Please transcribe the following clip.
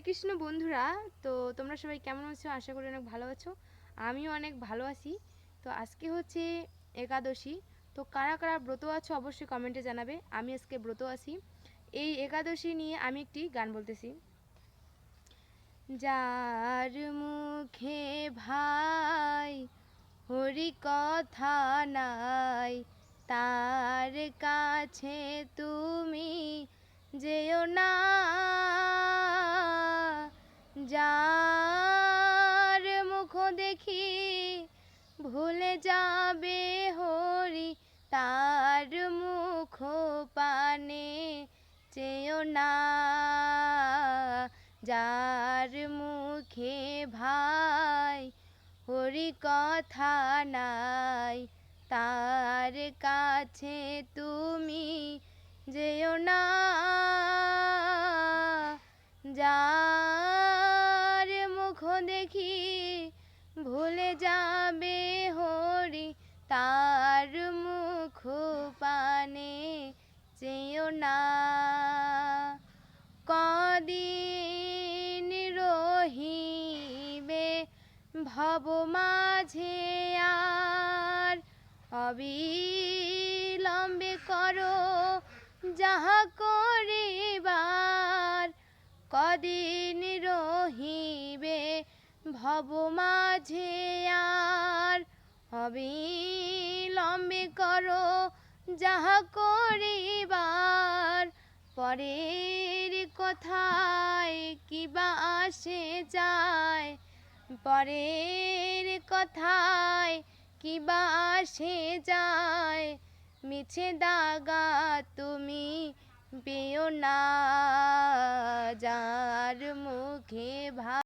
হরে কৃষ্ণ বন্ধুরা। তো তোমরা সবাই কেমন আছো? আশা করি অনেক ভালো আছো। আমিও অনেক ভালো আছি। তো আজকে হচ্ছে একাদশী। তো কারা কারা ব্রত আছো অবশ্যই কমেন্টে জানাবে। আমি আজকে ব্রত আছি। এই একাদশী নিয়ে আমি একটি গান বলতেছি। যার মুখে ভাই হরি কথা নাই, তার কাছে তুমি যেও না। দেখি, ভুলে যাবে হরি তার মুখ পানে চেয়েও না যার মুখে ভাই, হরি কথা নাই। তার কাছে তুমি যেও না, যার মুখ দেখি ভুলে যাবে হরি তার মুখ পানে, চেয়েও না। কদিন রহিবে ভব মাঝে আর, অবিলম্বে করো যাহা করিবার ভব মাঝে আর অবিলম্বে করো যাহা করিবার। পরের কথায় কিবা আসে যায়? পরের কথায় কিবা আসে যায়? মিছে দাগা তুমি পেও না, যার মুখে ভা